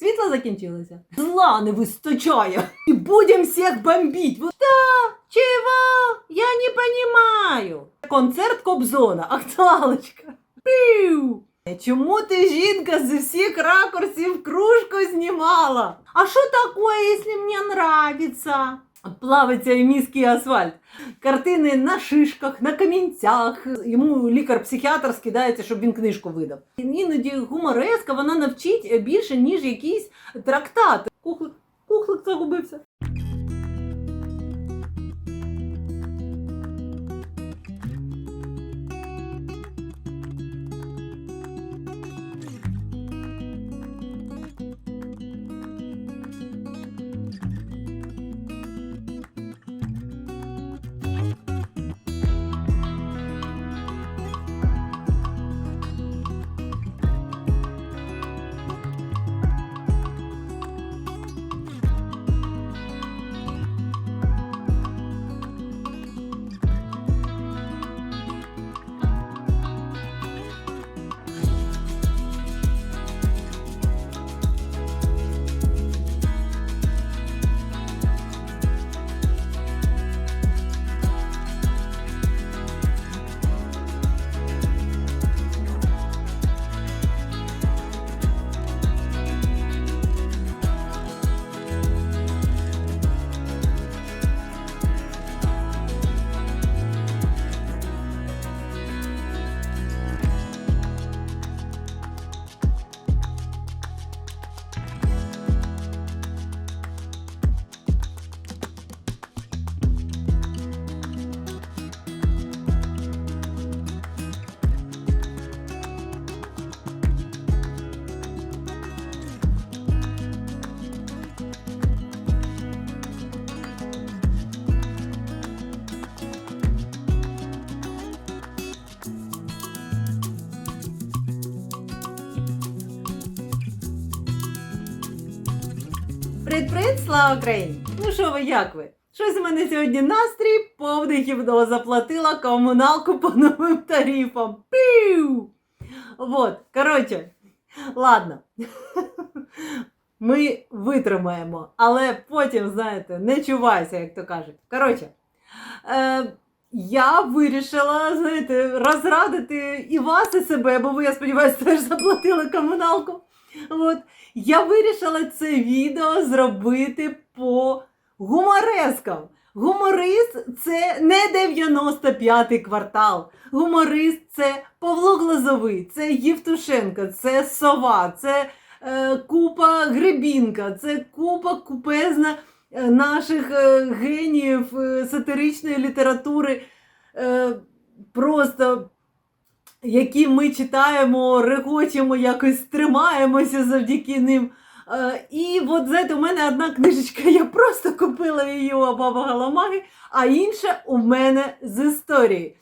Світло закінчилося. Зла не вистачає. І будем всіх бомбить. Вот да, чего? Я не понимаю. Концерт Кобзона. Актуалочка. Пиу. Чому ти жінка з усіх ракурсів кружку знімала? А що такое, якщо мені нравится? Плавиться і міський асфальт. Картини на шишках, на камінцях. Йому лікар-психіатр скидається, щоб він книжку видав. Іноді гумореска вона навчить більше, ніж якийсь трактат. Кухлик, кухлик загубився. Слава Україні! Ну що ви, як ви? Щось у мене сьогодні настрій повний гівно заплатила комуналку по новим тарифам. Піу! Вот, коротше, ладно. Ми витримаємо, але потім, знаєте, не чувайся, як то кажуть. Коротше, е, я вирішила, знаєте, розрадити і вас, і себе, бо ви, я сподіваюся, теж заплатили комуналку. От. Я вирішила це відео зробити по гуморескам. Гуморист це не 95-й квартал. Гуморист це Павло Глазовий, це Євтушенко, це Сова, це е, Купа Гребінка, це Купа купезна е, наших е, геніїв е, сатиричної літератури. Е, просто які ми читаємо, регочемо, якось тримаємося завдяки ним. Е, І от знаєте, у мене одна книжечка, я просто купила її у Баба Галамаги, а інша у мене з історії.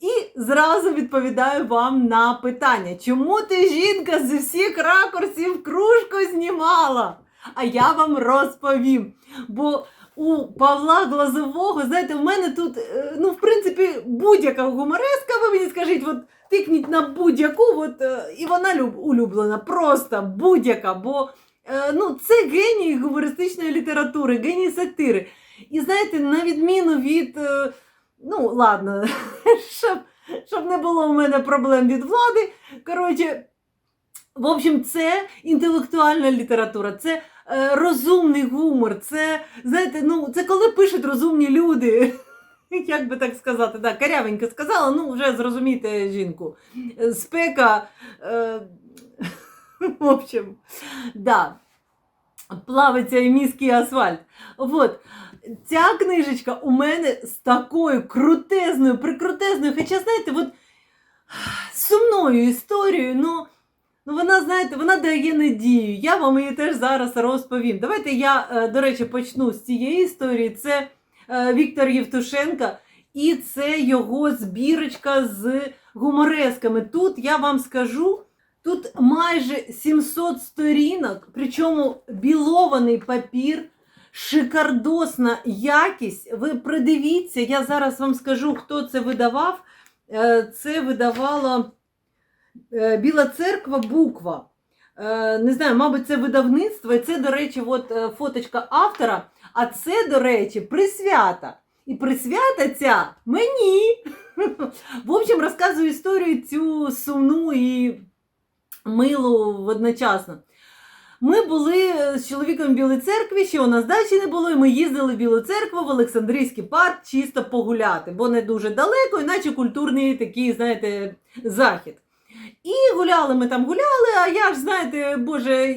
І зразу відповідаю вам на питання, чому ти жінка з усіх ракурсів кружку знімала? А я вам розповім. Бо у Павла Глазового, знаєте, у мене тут, е, ну, в принципі, будь-яка гумореска, ви мені скажіть, от тикніть на будь-яку, от, е, і вона люб, улюблена, просто будь-яка. Бо е, ну, це геній гумористичної літератури, геній сатири. І знаєте, на відміну від, е, ну, ладно, щоб, щоб не було у мене проблем від влади. Коротше, в общем, це інтелектуальна література, це розумний гумор, це, знаєте, ну, це коли пишуть розумні люди. Як би так сказати, да, карявенько сказала, ну вже зрозумійте жінку. Е, Спека. Е, в общем, да. Плавиться і міський асфальт. Вот. Ця книжечка у мене з такою крутезною, прикрутезною, хоча, знаєте, от сумною історією, ну, ну вона, знаєте, вона дає надію. Я вам її теж зараз розповім. Давайте я, е, до речі, почну з цієї історії. Це Віктор Євтушенка, і це його збірочка з гуморесками. Тут я вам скажу. Тут майже 700 сторінок, причому білований папір, шикардосна якість. Ви придивіться, я зараз вам скажу, хто це видавав. Е, Це видавала е, Біла церква буква. Е, не знаю, мабуть, це видавництво, і це, до речі, от, е, фоточка автора, а це, до речі, присвята. І присвята ця мені. В общем, розказую історію цю сумну і милу одночасно. Ми були з чоловіком в Білій церкві, ще у нас дачі не було, і ми їздили в Білу церкву в Олександрійський парк чисто погуляти, бо не дуже далеко, іначе культурний такий, знаєте, захід. І гуляли ми там гуляли, а я ж, знаєте, боже,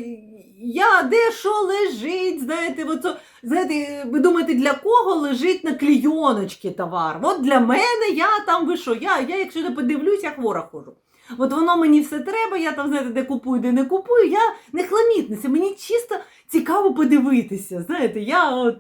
я де що лежить, знаєте, оце, знаєте, ви думаєте, для кого лежить на клійоночці товар? От для мене я там ви що, я, я якщо не подивлюсь, я хвора ходжу. От воно мені все треба, я там, знаєте, де купую, де не купую, я не хламітниця, мені чисто цікаво подивитися. Знаєте, я от,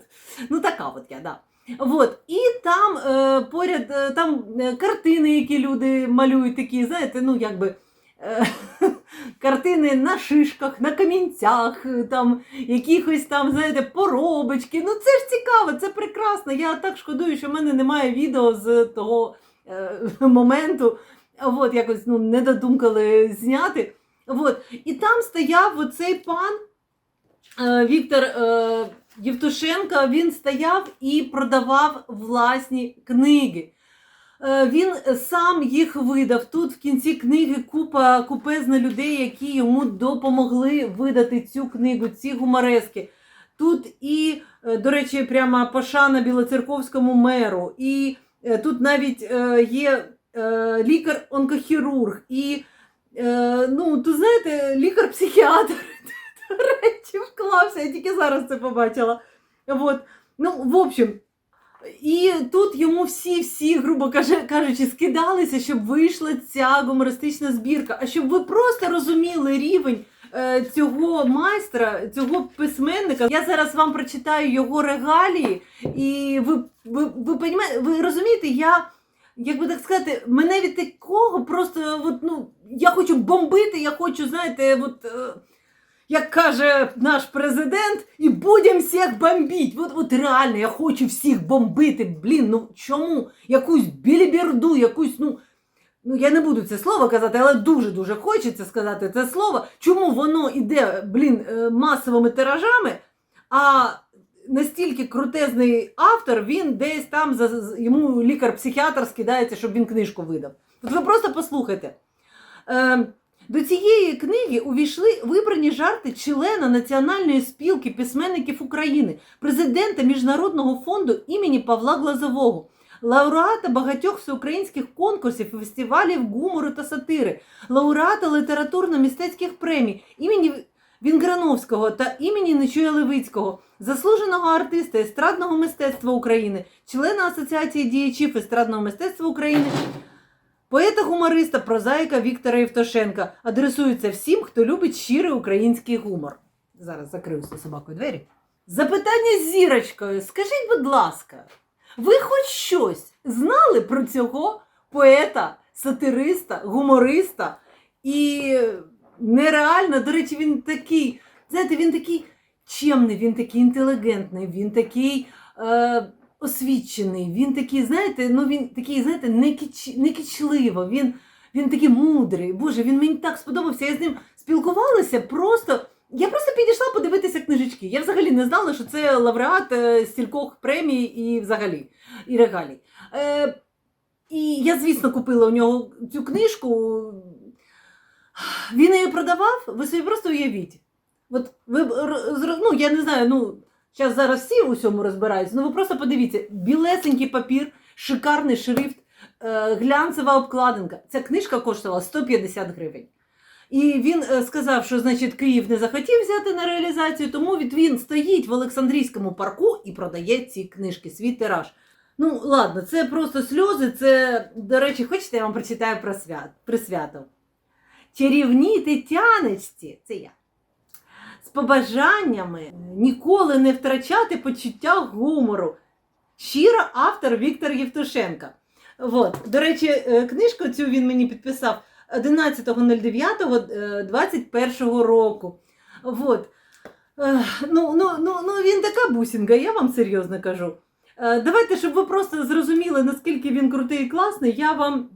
ну така от я, да. От, і там е, поряд е, там е, картини, які люди малюють, такі, знаєте, ну якби. Картини на шишках, на камінцях, там якихось там, знаєте, поробочки. Ну це ж цікаво, це прекрасно. Я так шкодую, що в мене немає відео з того е, моменту. От, якось ну, не додумкали зняти. От. І там стояв оцей пан е, Віктор е, Євтушенко, він стояв і продавав власні книги. Е, Він сам їх видав. Тут в кінці книги купа купезна людей, які йому допомогли видати цю книгу, ці гуморески. Тут і, е, до речі, прямо пошана Білоцерковському меру, і е, тут навіть є лікар-онкохірург, і ну, тут, знаєте, лікар-психіатр. До речі, вклався, я тільки зараз це побачила. От. Ну, в общем, і тут йому всі-всі, грубо кажучи, скидалися, щоб вийшла ця гумористична збірка. А щоб ви просто розуміли рівень е, цього майстра, цього письменника. Я зараз вам прочитаю його регалії, і ви, ви, ви, ви розумієте, я. Як би так сказати, мене від такого просто от, ну, я хочу бомбити, я хочу, знаєте, от, е, як каже наш президент, і будемо всіх бомбити. От, от реально, я хочу всіх бомбити. Блін, ну чому? Якусь біліберду, якусь, ну. Ну, я не буду це слово казати, але дуже-дуже хочеться сказати це слово. Чому воно іде, блін, е, масовими тиражами, а настільки крутезний автор, він десь там йому лікар-психіатр скидається, щоб він книжку видав. От ви просто послухайте. Е, до цієї книги увійшли вибрані жарти члена Національної спілки письменників України, президента Міжнародного фонду імені Павла Глазового, лауреата багатьох всеукраїнських конкурсів і фестивалів гумору та сатири, лауреата літературно-мистецьких премій імені Вінграновського та імені Нечуя Левицького, заслуженого артиста естрадного мистецтва України, члена Асоціації діячів естрадного мистецтва України, поета-гумориста, прозаїка Віктора Євтошенка. Адресується всім, хто любить щирий український гумор. Зараз закрию з собакою двері. Запитання з зірочкою. Скажіть, будь ласка, ви хоч щось знали про цього поета, сатириста, гумориста? І нереально, до речі, він такий, знаєте, він такий чемний, він такий інтелігентний, він такий е, освічений, він такий, знаєте, ну він такий, знаєте, не, кіч, не кічливо, він, він такий мудрий. Боже, він мені так сподобався. Я з ним спілкувалася просто. Я просто підійшла подивитися книжечки. Я взагалі не знала, що це лауреат е, стількох премій і взагалі і регалій. Е, і я, звісно, купила у нього цю книжку. Він її продавав, ви собі просто уявіть. От ви ну, я не знаю, ну, зараз зараз всі у всьому розбираються, ну ви просто подивіться: білесенький папір, шикарний шрифт, е, глянцева обкладинка. Ця книжка коштувала 150 гривень. І він е, сказав, що значить Київ не захотів взяти на реалізацію, тому він стоїть в Олександрійському парку і продає ці книжки, свій тираж. Ну, ладно, це просто сльози. Це, до речі, хочете, я вам прочитаю про свят, присвято. Чарівній Тетяночці, це я. З побажаннями ніколи не втрачати почуття гумору. Щиро автор Віктор Євтушенко. Вот. До речі, е, книжку цю він мені підписав 11.09.21 року. Вот. Е, Ну, ну, ну, ну, він така бусінка, я вам серйозно кажу. Е, Давайте, щоб ви просто зрозуміли, наскільки він крутий і класний, я вам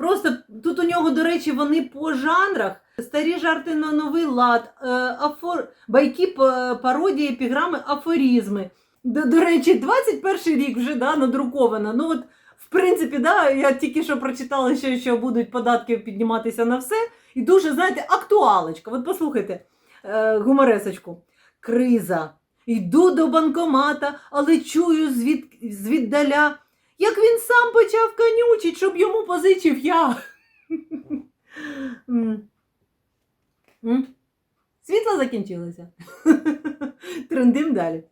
Просто тут у нього, до речі, вони по жанрах. Старі жарти на новий лад, е, афор... байки, пародії, епіграми, афорізми. До, до речі, 21 рік вже да, надруковано. Ну, от, в принципі, да, я тільки що прочитала, що, що будуть податки підніматися на все. І дуже, знаєте, актуалочка. От послухайте е, гуморесочку. Криза. Йду до банкомата, але чую звід, звіддаля, як він сам почав канючить, щоб йому позичив я. Світло закінчилося. Трендим далі.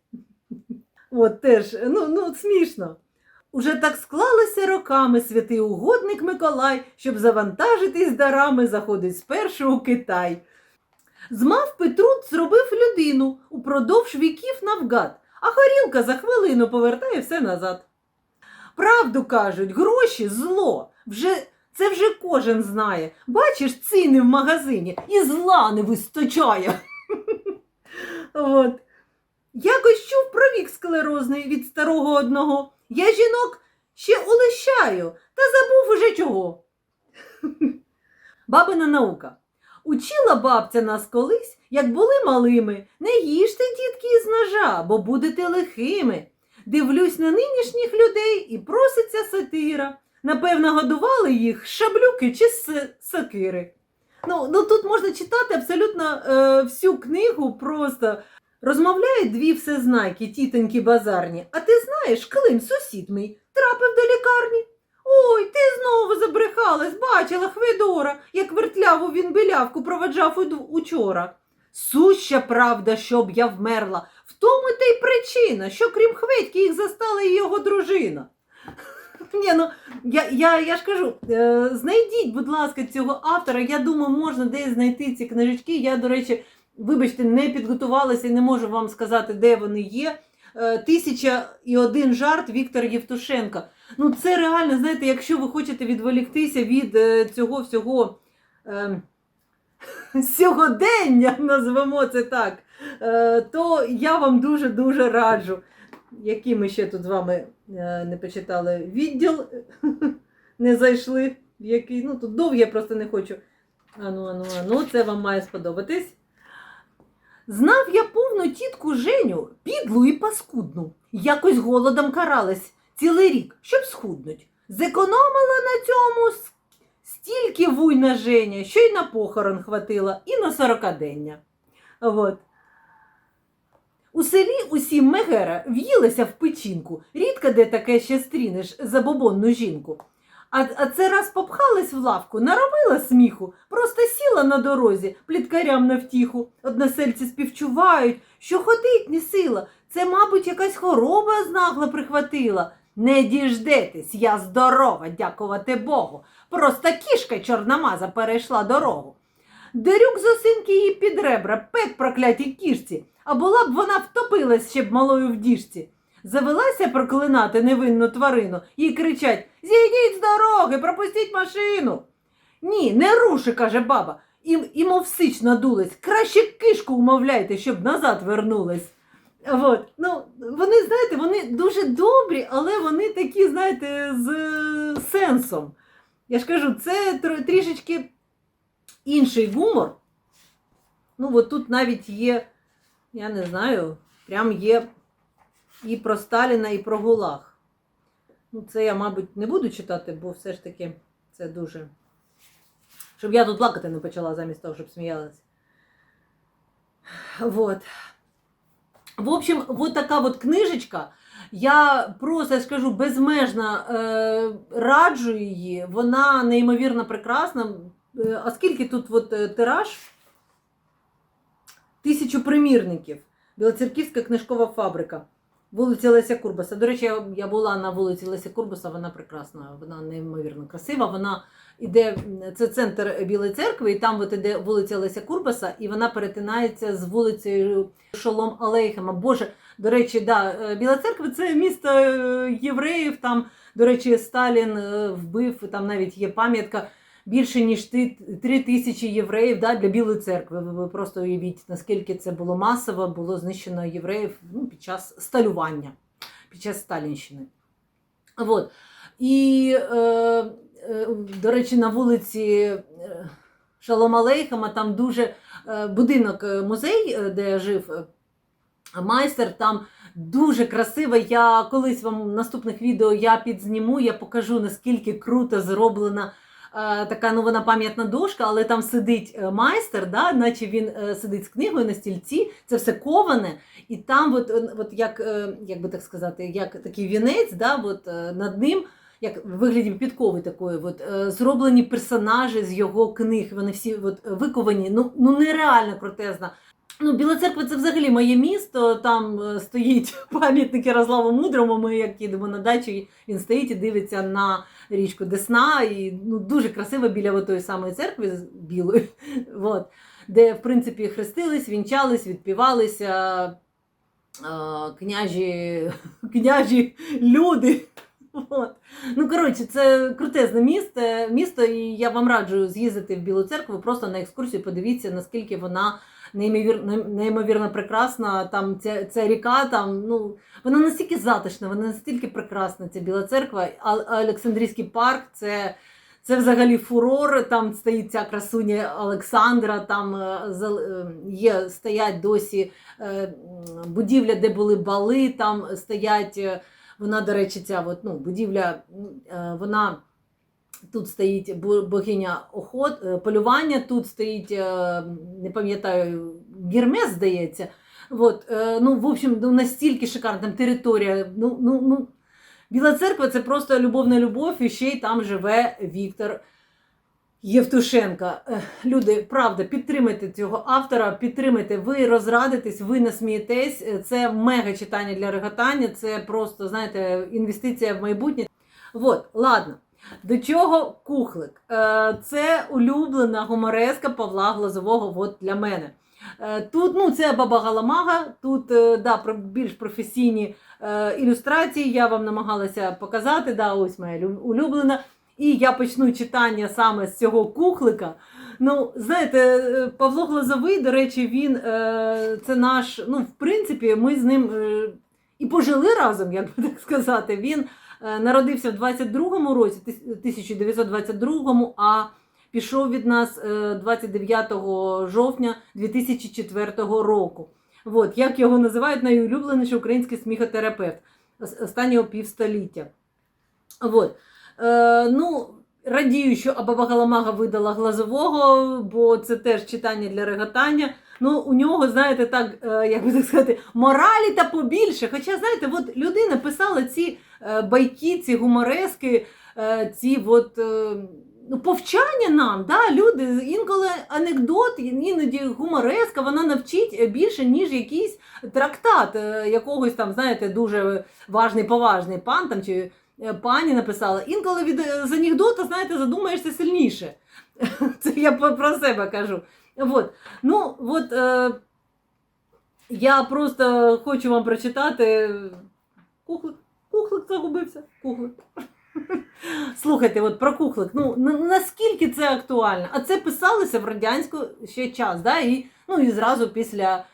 От теж, ну, ну смішно. Уже так склалися роками святий угодник Миколай, щоб завантажитись дарами, заходить спершу у Китай. З мавпи труд зробив людину упродовж віків навгад, а хорілка за хвилину повертає все назад. Правду кажуть, гроші зло. Вже, це вже кожен знає. Бачиш ціни в магазині і зла не вистачає. От. Якось чув про вік склерозний від старого одного. Я жінок ще улещаю, та забув уже чого. Бабина наука. Учила бабця нас колись, як були малими, не їжте, дітки, із ножа, бо будете лихими. Дивлюсь на нинішніх людей і проситься сатира. Напевно, годували їх шаблюки чи с- сокири. Ну, ну тут можна читати абсолютно е, всю книгу просто. Розмовляють дві всезнайки, тітоньки базарні. А ти знаєш, Клим, сусід мій, трапив до лікарні. Ой, ти знову забрехалась, бачила Хведора, як вертляву він білявку проведжав учора. Суща правда, щоб я вмерла. В тому та й причина, що крім Хведьки їх застала і його дружина. Ні, ну, я, я, я ж кажу, е, знайдіть, будь ласка, цього автора. Я думаю, можна десь знайти ці книжечки. Я, до речі, вибачте, не підготувалася і не можу вам сказати, де вони є. Е, Тисяча і один жарт Віктор Євтушенко. Ну, це реально, знаєте, якщо ви хочете відволіктися від е, цього всього е, сьогодення, назвемо це так, е, то я вам дуже-дуже раджу. Які ми ще тут з вами е, не почитали відділ, не зайшли. в Який, ну тут довгі, я просто не хочу. Ану, ану, ану, це вам має сподобатись. Знав я повну тітку Женю, підлу і паскудну. Якось голодом каралась цілий рік, щоб схуднуть. Зекономила на цьому стільки вуйна Женя, що й на похорон хватило, і на сорокадення. От. У селі усі мегера в'їлися в печінку. Рідко де таке ще стрінеш забобонну жінку. А, а це раз попхалась в лавку, наробила сміху, просто сіла на дорозі, пліткарям на втіху. Односельці співчувають, що ходить не сила. Це, мабуть, якась хвороба знагла прихватила. Не діждетесь, я здорова, дякувати Богу. Просто кішка чорномаза перейшла дорогу. Дерюк з її під ребра, пек проклятій кішці, а була б вона втопилась ще б малою в діжці. Завелася проклинати невинну тварину, їй кричать Зійдіть з дороги, пропустіть машину. Ні, не руши, каже баба, і, і мов сич надулась. Краще кишку умовляйте, щоб назад вернулась. От. Ну, вони, знаєте, вони дуже добрі, але вони такі, знаєте, з сенсом. Я ж кажу, це трішечки інший гумор. Ну, от тут навіть є, я не знаю, прям є і про Сталіна, і про Гулаг. Ну, це я, мабуть, не буду читати, бо все ж таки це дуже. Щоб я тут плакати не почала замість того, щоб сміялась. Вот. В общем, вот така от книжечка. Я просто скажу безмежно е, раджу її. Вона неймовірно прекрасна. Е, а скільки тут от, е, тираж? Тисячу примірників. Білоцерківська книжкова фабрика. Вулиця Леся Курбаса. До речі, я, я була на вулиці Леся Курбаса, вона прекрасна, вона неймовірно красива. Вона іде, це центр Білої церкви, і там от іде вулиця Леся Курбаса, і вона перетинається з вулицею Шолом Алейхема. Боже, до речі, да, е, Біла церква це місто е, євреїв. Там, до речі, Сталін е, вбив, там навіть є пам'ятка. Більше ніж три тисячі євреїв да, для Білої церкви. Ви, просто уявіть, наскільки це було масово, було знищено євреїв ну, під час сталювання, під час Сталінщини. От. І е, до речі, на вулиці е, Шалом Алейхама, там дуже е, будинок, е, музей, де жив е, майстер, там дуже красиво. Я колись вам в наступних відео я підзніму, я покажу, наскільки круто зроблена. е, Така ну вона пам'ятна дошка, але там сидить майстер, да, наче він е, сидить з книгою на стільці, це все коване, і там, от, от як, е, як би так сказати, як такий вінець, да, от, е, над ним, як в вигляді підкови такої, от, е, зроблені персонажі з його книг. Вони всі от, виковані, ну, ну нереально крутезна. Ну, Біла церква це взагалі моє місто. Там е, стоїть пам'ятник Ярославу Мудрому. Ми як їдемо на дачу, він стоїть і дивиться на річку Десна. І ну, дуже красиво біля тої самої церкви білої, от, де, в принципі, хрестились, вінчались, відпівалися е, княжі, княжі люди. От. Ну, коротше, це крутезне місто, місто, і я вам раджу з'їздити в Білу церкву, просто на екскурсію подивіться, наскільки вона неймовірно, неймовірно прекрасна. Там ця, ця ріка, там, ну, вона настільки затишна, вона настільки прекрасна, ця Біла церква. А Олександрійський парк це, це взагалі фурор. Там стоїть ця красуня Олександра, там е, е, є, стоять досі е, будівля, де були бали, там стоять. Вона, до речі, ця от, ну, будівля, е, вона тут стоїть богиня охот, е, полювання, тут стоїть, е, не пам'ятаю, гірме, здається. От, ну, в общем, ну, настільки шикарна там територія. Ну, ну, ну, Біла церква це просто любовна любов, і ще й там живе Віктор Євтушенка. Е, Люди, правда, підтримайте цього автора, підтримайте, ви розрадитесь, ви насмієтесь. Е, Це мега читання для реготання, це просто, знаєте, інвестиція в майбутнє. От, ладно. До чого кухлик? Е, Це улюблена гумореска Павла Глазового от для мене. Тут ну, це Баба Галамага, тут да, більш професійні ілюстрації. Я вам намагалася показати. Да, ось моя лю- улюблена. І я почну читання саме з цього кухлика. Ну, знаєте, е, Павло Глазовий, до речі, він е, це наш. Ну, в принципі, ми з ним е, і пожили разом, як би так сказати. Він народився в 22-му році, 1922-му, а пішов від нас е, 29 жовтня 2004 року. От, як його називають найулюбленіший український сміхотерапевт ос- останнього півстоліття. От. Е, ну, радію, що Абаба Галамага видала глазового, бо це теж читання для реготання. Ну, у нього, знаєте, так, е, як би так сказати, моралі та побільше. Хоча, знаєте, от людина писала ці е, байки, ці гуморески, ці от, ну, повчання нам. Да? Люди, інколи анекдот, іноді гумореска, вона навчить більше, ніж якийсь трактат якогось там, знаєте, дуже важний, поважний пан там чи пані написала. Інколи від е, з анекдота, знаєте, задумаєшся сильніше. Це я про себе кажу. От. Ну, от, е, я просто хочу вам прочитати. Кухлик, кухлик загубився. Кухлик. Слухайте, от про кухлик. Ну наскільки це актуально? А це писалося в радянську ще час, да? і, ну, і зразу після.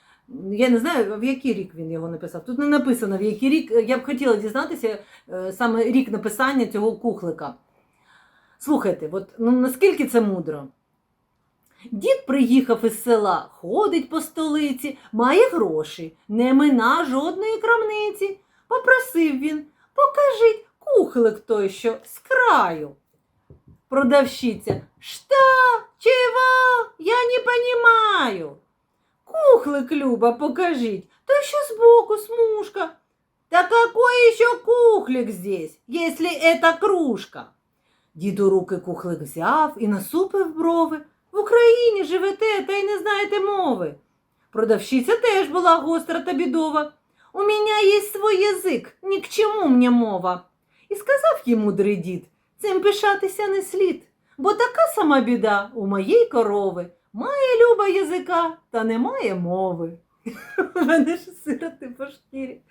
Я не знаю, в який рік він його написав. Тут не написано, в який рік. Я б хотіла дізнатися е, саме рік написання цього кухлика. Слухайте, от, ну, наскільки це мудро? Дід приїхав із села, ходить по столиці, має гроші, не мина жодної крамниці. Попросив він, покажіть кухлик той, що з краю. Продавщиця, что? Чего? Я не понимаю. Кухлик, Люба, покажіть, то що збоку смужка. Да какой еще кухлик здесь, если это кружка? Дід у руки кухлик взяв і насупив брови. В Україні живете та й не знаєте мови. Продавщиця теж була гостра та бідова. У мене є свій язик, ні к чому мені мова. І сказав їй мудрий дід, цим пишатися не слід, бо така сама біда у моєї корови. Має люба язика, та немає мови. У мене ж сироти по шкірі.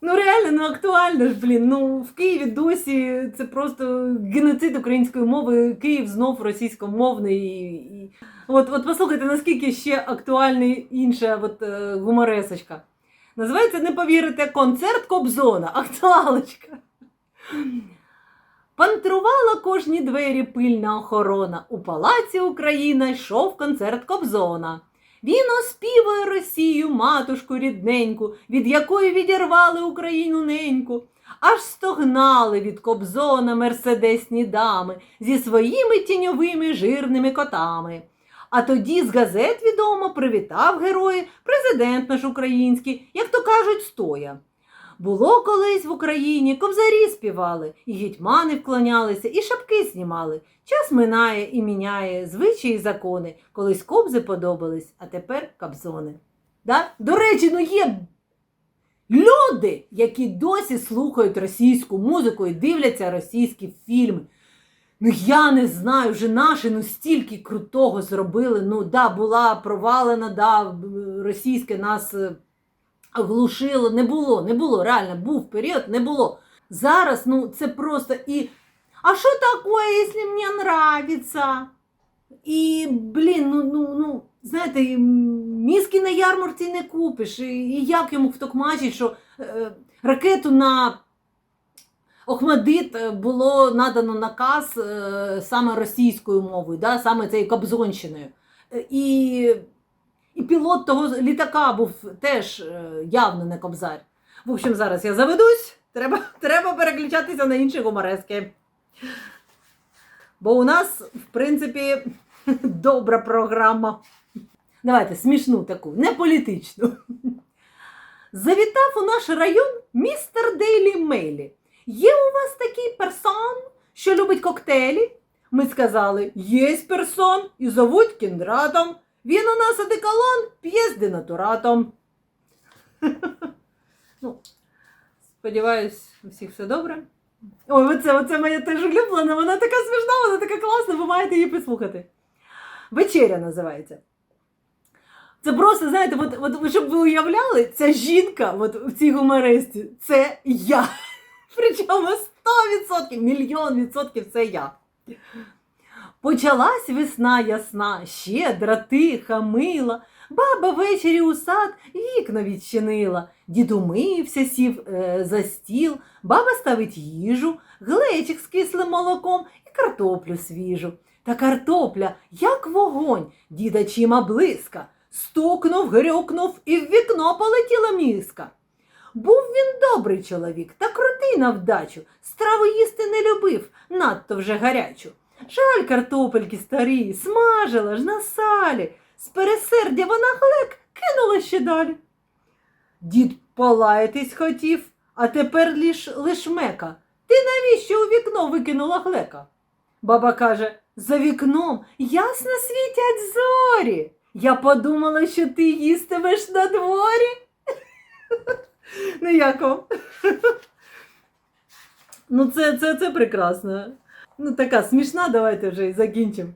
Ну реально, ну актуально ж, блін. Ну в Києві досі це просто геноцид української мови. Київ знов російськомовний. І. От, от послухайте, наскільки ще актуальна інша от, е, гуморесочка. Називається, не повірите, концерт Кобзона. Актуалочка. Пантрувала кожні двері пильна охорона. У палаці Україна йшов концерт Кобзона. Він оспівує Росію, матушку рідненьку, від якої відірвали Україну неньку. Аж стогнали від Кобзона мерседесні дами зі своїми тіньовими жирними котами. А тоді з газет відомо привітав герої президент наш український, як то кажуть, стоя. Було колись в Україні кобзарі співали, і гетьмани вклонялися, і шапки знімали. Час минає і міняє звичаї і закони. Колись кобзи подобались, а тепер кобзони. Да? До речі, ну є люди, які досі слухають російську музику і дивляться російські фільми. Ну я не знаю, вже наші ну стільки крутого зробили. Ну да, була провалена, да, російське нас е, глушило. Не було, не було, реально, був період, не було. Зараз, ну, це просто і. А що таке, якщо мені нравиться? І, блін, ну, ну, ну, знаєте, мізки на ярмарці не купиш. І, і як йому втокмачить, що е, ракету на Охмадит було надано наказ е, саме російською мовою, да, саме цією Кобзонщиною. Е, І, і пілот того літака був теж е, явно не кобзар. В общем, зараз я заведусь, треба, треба переключатися на інші гуморески. Бо у нас, в принципі, добра програма. Давайте смішну таку, не політичну. Завітав у наш район містер Дейлі Мейлі. Є у вас такий персон, що любить коктейлі? Ми сказали, є персон і зовуть кіндратом. Він у нас одеколон п'є з денатуратом. ну, сподіваюсь, у всіх все добре. Ой, оце, оце моя теж улюблена, вона така смішна, вона така класна, ви маєте її послухати. Вечеря називається. Це просто, знаєте, от, от, щоб ви уявляли, ця жінка от, в цій гумористі, це я. Причому 100%, мільйон відсотків це я. Почалась весна ясна, щедра, тиха, мила. Баба ввечері у сад вікна відчинила. Дід умився, сів е, за стіл, баба ставить їжу, глечик з кислим молоком і картоплю свіжу. Та картопля, як вогонь, діда чима блиска. Стукнув, грюкнув, і в вікно полетіла міска. Був він добрий чоловік та крутий на вдачу, страву їсти не любив, надто вже гарячу. Жаль картопельки старі, смажила ж на салі. З пересердя вона глек кинула ще далі. Дід полаятись хотів, а тепер лиш, лиш мека. Ти навіщо у вікно викинула глека? Баба каже, за вікном ясно світять зорі. Я подумала, що ти їстимеш на дворі. Ну, як? Ну, це, це, це прекрасно. Ну, така смішна, давайте вже і закінчимо.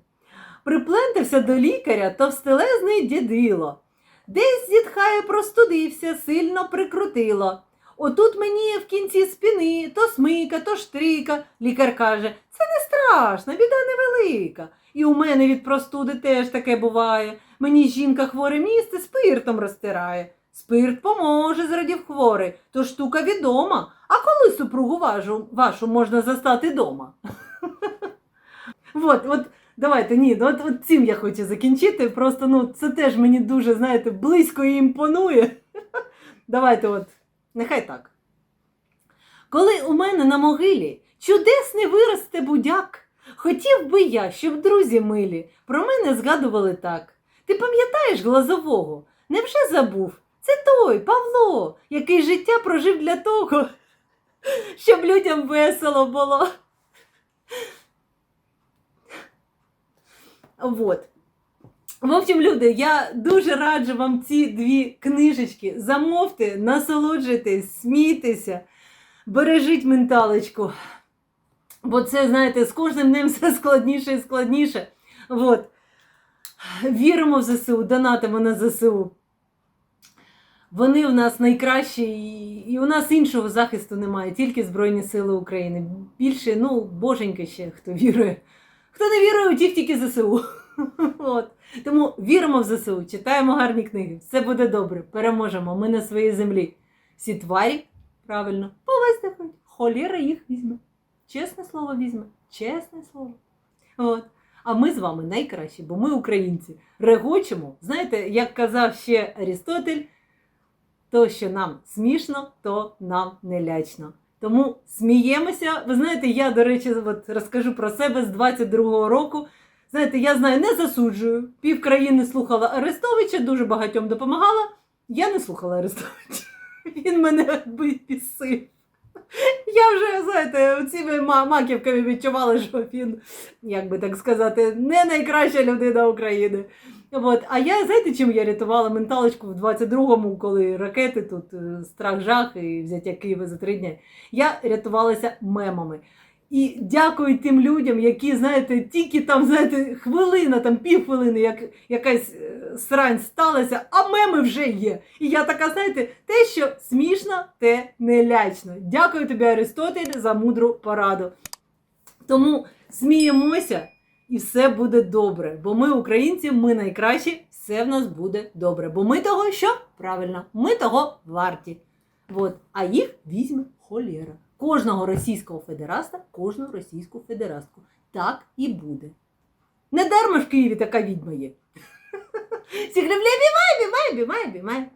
Приплентався до лікаря товстелезний дідило. Десь зітхає, простудився, сильно прикрутило. Отут мені в кінці спини то смика, то штрика. Лікар каже, це не страшно, біда невелика. І у мене від простуди теж таке буває. Мені жінка хворе місце спиртом розтирає. Спирт поможе, зрадів хворий, то штука відома. А коли супругу вашу, вашу можна застати дома? От, от, давайте, ні, ну, от, от цим я хочу закінчити. Просто ну, це теж мені дуже, знаєте, близько і імпонує. Давайте, от, нехай так. Коли у мене на могилі чудесний виросте будяк, хотів би я, щоб друзі милі про мене згадували так. Ти пам'ятаєш глазового? Невже забув? Це той Павло, який життя прожив для того, щоб людям весело було. Вот. В общем, люди, я дуже раджу вам ці дві книжечки. Замовте, насолоджуйтесь, смійтеся, бережіть менталочку. Бо це, знаєте, з кожним днем все складніше і складніше. Вот. Віримо в ЗСУ, донатимо на ЗСУ. Вони у нас найкращі, і, у нас іншого захисту немає, тільки Збройні Сили України. Більше, ну, боженька ще, хто вірує. Хто не вірує, у тих тільки ЗСУ. От. Тому віримо в ЗСУ, читаємо гарні книги. Все буде добре, переможемо. Ми на своїй землі. Всі тварі, правильно, повиздихають, холіра їх візьме. Чесне слово візьме. Чесне слово. От. А ми з вами найкращі, бо ми українці. Регочемо. Знаєте, як казав ще Арістотель, то, що нам смішно, то нам не лячно. Тому сміємося. Ви знаєте, я, до речі, от розкажу про себе з 22-го року. Знаєте, я знаю, не засуджую. Пів країни слухала Арестовича, дуже багатьом допомагала. Я не слухала Арестовича. Він мене бісив. Я вже, знаєте, цими маківками відчувала, що він, як би так сказати, не найкраща людина України. От. А я, знаєте, чим я рятувала менталочку в 22-му, коли ракети тут, е, страх жах і взяття Києва за три дні. Я рятувалася мемами. І дякую тим людям, які, знаєте, тільки там, знаєте, хвилина, там півхвилини, як якась е, срань сталася, а меми вже є. І я така, знаєте, те, що смішно, те не лячно. Дякую тобі, Аристотель, за мудру пораду. Тому сміємося і все буде добре. Бо ми, українці, ми найкращі, все в нас буде добре. Бо ми того, що правильно, ми того варті. От. А їх візьме холєра. Кожного російського федераста, кожну російську федерастку. Так і буде. Не дарма в Києві така відьма є. Всі бімай, бімай, бімай, бімай.